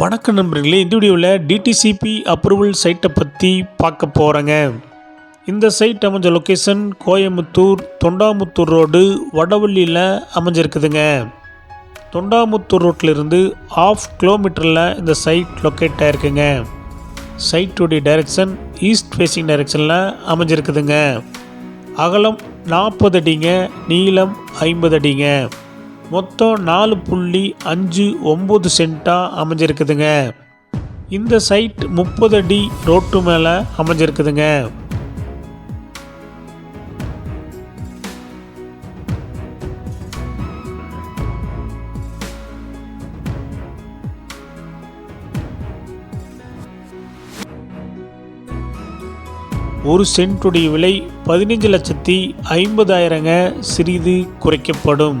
வணக்கம் நண்பர்களே இந்த வீடியோவில் டிடிசிபி அப்ரூவல் சைட்டை பற்றி பார்க்க போகிறேங்க இந்த சைட் அமைஞ்ச லொக்கேஷன் கோயம்புத்தூர் தொண்டாமுத்தூர் ரோடு வடவள்ளியில் அமைஞ்சிருக்குதுங்க. தொண்டாமுத்தூர் ரோட்டிலிருந்து ஆஃப் கிலோமீட்டரில் இந்த சைட் லொக்கேட் ஆயிருக்குங்க. சைட்டுடைய டைரக்ஷன் ஈஸ்ட் ஃபேஸிங் டைரக்ஷனில் அமைஞ்சிருக்குதுங்க. அகலம் நாற்பது அடிங்க நீளம் ஐம்பது அடிங்க. மொத்தம் நாலு புள்ளி அஞ்சு ஒம்பது சென்ட்டாக அமைஞ்சிருக்குதுங்க. இந்த சைட் முப்பது அடி ரோட்டு மேலே அமைஞ்சிருக்குதுங்க. ஒரு சென்ட்டுடைய விலை பதினஞ்சு லட்சத்தி ஐம்பதாயிரங்க சிறிது குறைக்கப்படும்.